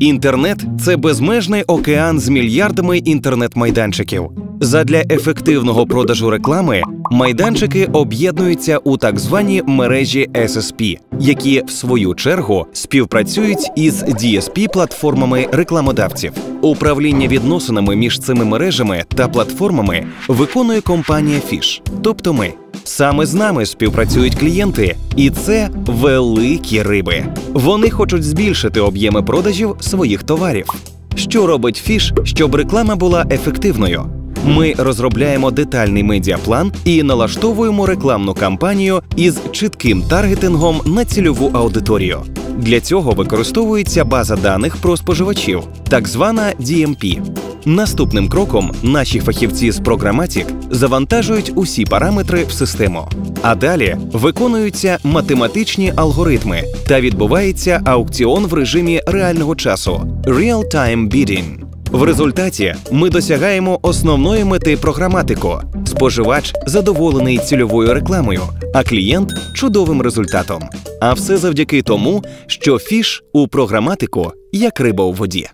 Інтернет це безмежний океан з мільярдами інтернет-майданчиків. Задля ефективного продажу реклами майданчики об'єднуються у так звані мережі SSP, які в свою чергу співпрацюють із DSP-платформами рекламодавців. Управління відносинами між цими мережами та платформами виконує компанія Fish, тобто ми. Саме з нами співпрацюють клієнти, і це великі риби. Вони хочуть збільшити об'єми продажів своїх товарів. Що робить фіш, щоб реклама була ефективною? Ми розробляємо детальний медіаплан і налаштовуємо рекламну кампанію із чітким таргетингом на цільову аудиторію. Для цього використовується база даних про споживачів, так звана DMP. Наступним кроком наші фахівці з Programmatic завантажують усі параметри в систему. А далі виконуються математичні алгоритми та відбувається аукціон в режимі реального часу Real-Time Bidding. В результаті ми досягаємо основної мети програматику. Споживач задоволений цільовою рекламою, а клієнт чудовим результатом. А все завдяки тому, що фіш у програматику як риба у воді.